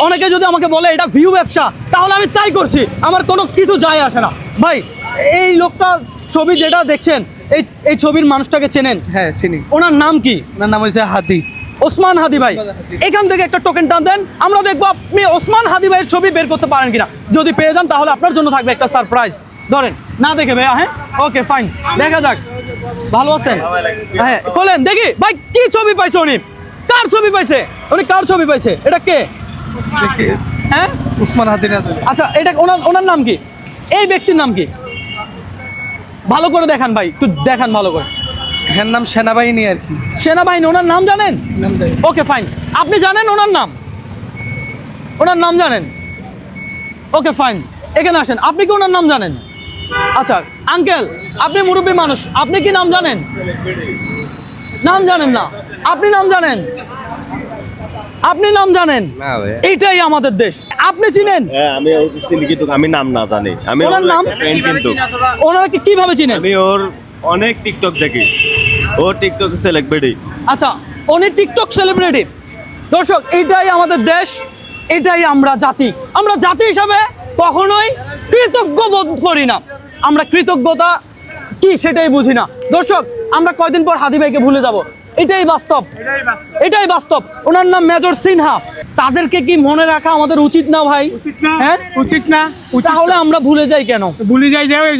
অনেকে যদি আমাকে বলে এটা ভিউ ব্যবসা তাহলে আমি তাই করছি। আমার কোনো কিছু যায় আসে না। ভাই এই লোকটা ছবি যেটা দেখছেন এই এই ছবির মানুষটাকে চেনেন? হ্যাঁ চিনি। ওনার নাম কি? ওনার নাম হয়েছে হাতি ওসমান হাদি ভাই। এখান থেকে একটা টোকেন টান দেন। আমরা দেখব আপনি ওসমান হাদি ভাইয়ের ছবি বের করতে পারেন কিনা। যদি পেয়ে যান তাহলে আপনার জন্য থাকবে একটা সারপ্রাইজ ধরেন না দেখে ভাইয়া হ্যাঁ? ওকে ফাইন দেখা যাক। ভালো আছেন? হ্যাঁ বলেন দেখি ভাই কি ছবি পাইছে উনি? কার ছবি পাইছে? উনি কার ছবি পাইছে? এটা কে? হ্যাঁ? উসমান হাতিনা আচ্ছা এটা ওনার ওনার নাম কি? এই ব্যক্তির নাম কি? ভালো করে দেখান ভাই একটু দেখান ভালো করে। হ্যাঁ নাম সেনাবাহিনী আর কি। সেনাবাহিনী ওনার নাম জানেন? ওকে ফাইন আপনি জানেন ওনার নাম? ওনার নাম জানেন? ওকে ফাইন এখানে আসেন আপনি কি ওনার নাম জানেন? আচ্ছা আঙ্কেল আপনি মুরব্বী মানুষ আপনি কি নাম জানেন? নাম জানেন না। আপনি নাম জানেন? আপনি নাম জানেন? এটাই আমাদের দেশ। আপনি চিনেন? হ্যাঁ আমি চিনি কিন্তু আমি নাম না জানি। আমি ওনার নাম? কিন্তু। ওনাকে কীভাবে চিনেন? আমি ওর অনেক টিকটক দেখি। ও টিকটক সেলিব্রিটি আচ্ছা উনি টিকটক সেলিব্রিটি দর্শক এটাই আমাদের দেশ এটাই আমরা জাতি। আমরা জাতি হিসাবে কখনোই কৃতজ্ঞ বোধ করি না। আমরা কৃতজ্ঞতা কি সেটাই বুঝি না। দর্শক আমরা কয়দিন পর হাদি ভাইকে ভুলে যাব? এটাই বাস্তব। এটাই বাস্তব। ওনার নাম মেজর সিনহা। তাদেরকে কি মনে রাখা আমাদের উচিত না ভাই? উচিত না হ্যাঁ? উচিত না তাহলে আমরা ভুলে যাই কেন? ভুলে যাই যে ওই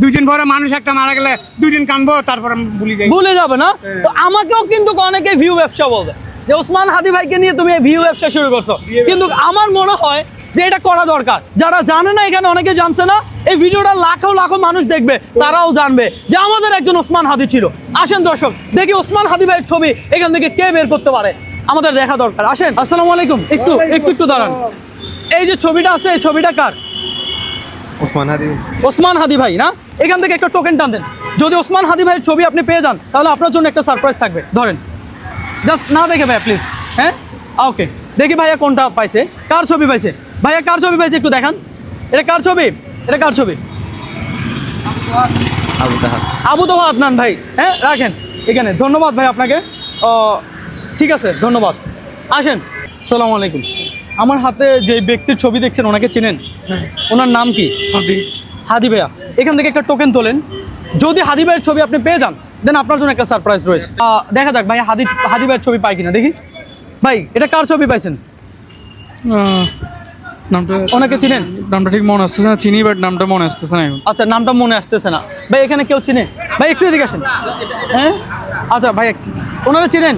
দুই দিন পরে মানুষ একটা মারা গেলে দুই দিন কানবো তারপর ভুলে যাই। ভুলে যাবে না? তো আমাকেও কিন্তু অনেকে ভিউ ব্যবসা বলবে যে ওসমান হাদি ভাইকে নিয়ে তুমি ভিউ ব্যবসা শুরু করছ। কিন্তু আমার মনে হয় যে এটা করা দরকার। যারা জানে না এখানে অনেকে জানছে না এই ভিডিওটা লাখো লাখো মানুষ দেখবে তারাও জানবে যে আমাদের একজন ওসমান হাদি ছিল। আসেন দর্শক দেখি ওসমান হাদি ভাইয়ের ছবি এখান থেকে কে বের করতে পারে। আমাদের দেখা দরকার। আসেন আসসালামু আলাইকুম একটু একটু একটু দাঁড়ান। এই যে ছবিটা আছে এই ছবিটা কার? ওসমান হাদি ওসমান হাদি ভাই না? এখান থেকে একটা টোকেন টান দেন। যদি ওসমান হাদি ভাইয়ের ছবি আপনি পেয়ে যান তাহলে আপনার জন্য একটা সারপ্রাইজ থাকবে। ধরেন জাস্ট না দেখে ভাইয়া প্লিজ হ্যাঁ? ওকে দেখি ভাইয়া কোনটা পাইছে। কার ছবি পাইছে? ভাইয়া কার ছবি পাইছে একটু দেখান? এটা কার ছবি? এটা কার ছবি? আবু তাহার। আবু তোহা আদনান ভাই। হ্যাঁ রাখেন। এখানে। ধন্যবাদ ভাই আপনাকে। ও, ঠিক আছে ধন্যবাদ। আসেন। সালামু আলাইকুম। আমার হাতে যে ব্যক্তির ছবি দেখছেন ওনাকে চেনেন? ওনার নাম কি? হাতি হাদি ভাইয়া। এখান থেকে একটা টোকেন তোলেন। যদি হাদি ভাইয়ের ছবি আপনি পেয়ে যান দেন আপনার জন্য একটা সারপ্রাইজ রয়েছে। দেখা যাক ভাই হাদি হাদি ভাইয়ের ছবি পাই কিনা। দেখি। ভাই এটা কার ছবি পাইছেন? নামটা ওনাকে চিনেন? নামটা ঠিক মনে আসতেছে না চিনি বাট নামটা মনে আসতেছে না আচ্ছা নামটা মনে আসতেছে না। ভাই এখানে কেউ চিনে? ভাই একটু এদিকে আসেন। হ্যাঁ? আচ্ছা ভাই ওনারা চেনেন?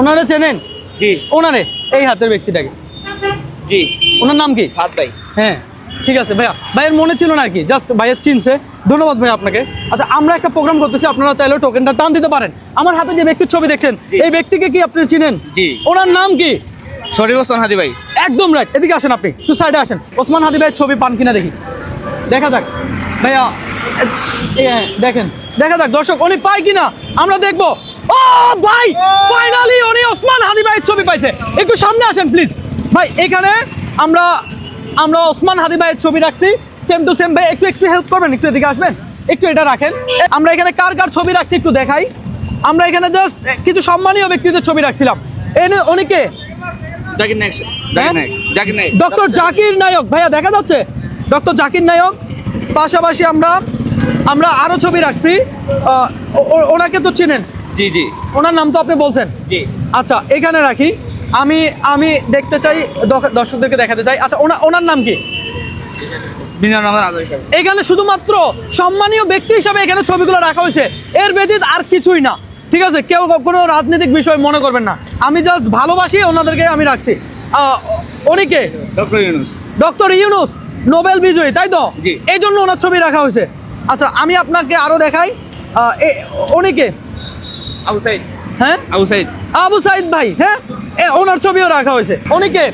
ওনারা চেনেন? জি। ওনারে? এই হাতের ব্যক্তিটাকে। জি। ওনার নাম কি? হাত ভাই। হ্যাঁ ঠিক আছে ভাইয়া। ভাইয়ের মনে ছিল না আর কি জাস্ট ভাইয়ের চিনছে। ধন্যবাদ ভাই আপনাকে। আচ্ছা আমরা একটা প্রোগ্রাম করতেছি আপনারা চাইলেও টোকেনটা টান দিতে পারেন। আমার হাতে যে ব্যক্তির ছবি দেখছেন এই ব্যক্তিকে কি আপনি চিনেন? জি। ওনার নাম কি? শরীফ ওসমান হাদি ভাই। একদম রাইট এদিকে আসেন আপনি, একটু সাইডে আসেন। ওসমান হাদি ভাইয়ের ছবি পান কিনা দেখি। দেখা যাক। ভাইয়া দেখেন, দেখা যাক। দর্শক, উনি পায় কিনা? আমরা দেখব। ও ভাই ফাইনালি উনি ওসমান হাদি ভাইয়ের ছবি পাইছে। একটু সামনে আসেন প্লিজ ভাই, এখানে আমরা আমরা ওসমান হাদি ভাইয়ের ছবি রাখছি। সেম টু সেম ভাই, একটু একটু হেল্প করবেন? একটু এদিকে আসবেন? একটু এটা রাখেন। আমরা এখানে কার কার ছবি রাখছি একটু দেখাই। আমরা এখানে জাস্ট কিছু সম্মানীয় ব্যক্তিদের ছবি রাখছিলাম। এনে উনিকে জাকির নায়ক? জাকির নায়ক জাকির নায়ক। ডক্টর জাকির নায়ক ভাইয়া দেখা যাচ্ছে? ডক্টর জাকির নায়ক পাশাপাশি আমরা আমরা আরও ছবি রাখছি। ওনাকে তো চেনেন? জি জি। ওনার নাম তো আপনি বলছেন? জি। আচ্ছা এখানে রাখি। আমি আমি দেখতে চাই দর্শকদেরকে দেখাতে চাই। আচ্ছা ওনার ওনার নাম কি? এখানে শুধুমাত্র সম্মানীয় ব্যক্তি হিসাবে এখানে ছবিগুলো রাখা হয়েছে। এর ব্যতীত আর কিছুই না। ঠিক আছে কেউ কোনো রাজনৈতিক বিষয় মনে করবেন না। আমি জাস্ট ভালোবাসি ওনাদেরকে আমি রাখছি। উনিকে doctor Yunus. Doctor Yunus Nobel বিজয়ী তাই তো? জি। এই জন্য ওনার ছবি রাখা হয়েছে। আচ্ছা আমি আপনাকে আরও দেখাই। উনিকে আবু সাইদ। হ্যাঁ? আবু সাইদ। আবু সাইদ ভাই হ্যাঁ? এ, ওনার ছবিও রাখা হয়েছে। উনিকে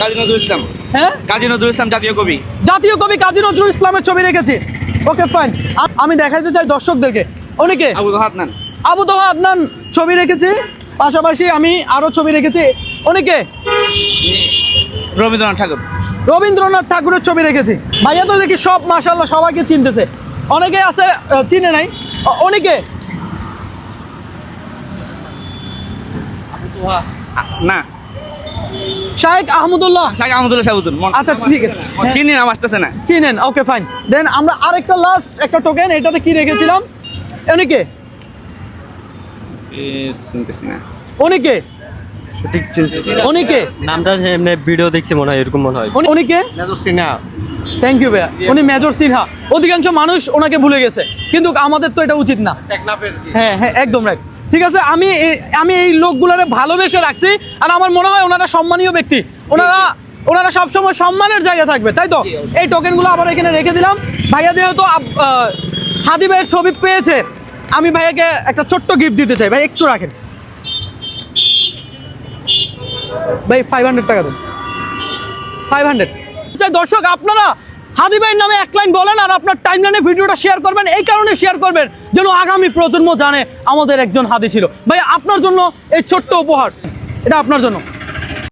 কাজী নজরুল ইসলাম। হ্যাঁ? কাজী নজরুল ইসলাম জাতীয় কবি। জাতীয় কবি কাজী নজরুল ইসলামের ছবি রেখেছি। ওকে ফাইন আমি দেখাইতে চাই দর্শকদেরকে। উনিকে আবু হাতনান আবু তোহা আদনান ছবি রেখেছি। পাশাপাশি আমি আরও ছবি রেখেছি। উনিকে রবীন্দ্রনাথ ঠাকুর। রবীন্দ্রনাথ ঠাকুরের ছবি রেখেছি। ভাইয়া তো দেখি সব মাসাল্লাহ সবাইকে চিনতেছে। অনেকে আছে চিনে নাই। অনেকে না। শাহেক আহমদুল্লাহ। শাহ আহমদুল্লাহ শাহুদ্দিন আচ্ছা ঠিক আছে। হ্যাঁ, চিনি নাম আসতেছে না। চিনেন ওকে ফাইন। দেন আমরা আরেকটা লাস্ট একটা টোকেন এটাতে কি রেখেছিলাম? উনিকে শুনতেছি না। উনিকে সঠিক চিনতে উনিকে নামটা এমনি ভিডিও দেখছি মনে হয় এরকম মনে হয়। উনি- উনিকে থ্যাংক ইউ ভাইয়া। উনি মেজর সিনহা। অধিকাংশ মানুষ ওনাকে ভুলে গেছে। কিন্তু আমাদের তো এটা উচিত না। হ্যাঁ হ্যাঁ একদম রাইট ঠিক আছে আমি এই- আমি এই লোকগুলোরে ভালোবেসে রাখছি আর আমার মনে হয় ওনারা সম্মানীয় ব্যক্তি। ওনারা ওনারা সবসময় সম্মানের জায়গা থাকবে তাই তো? এই টোকেনগুলো আবার এখানে রেখে দিলাম। ভাইয়া যেহেতু হাদি ভাইয়ের ছবি পেয়েছে আমি ভাইয়াকে একটা ছোট্ট গিফট দিতে চাই। ভাই, একটু রাখেন। ভাই ফাইভ হান্ড্রেড টাকা দেন। ফাইভ হান্ড্রেড আচ্ছা দর্শক, আপনারা হাদি ভাইয়ের নামে এক লাইন বলেন আর আপনার টাইম লাইনে ভিডিওটা শেয়ার করবেন। এই কারণে শেয়ার করবেন যেন আগামী প্রজন্ম জানে আমাদের একজন হাদি ছিল। ভাই আপনার জন্য এই ছোট্ট উপহার। এটা আপনার জন্য।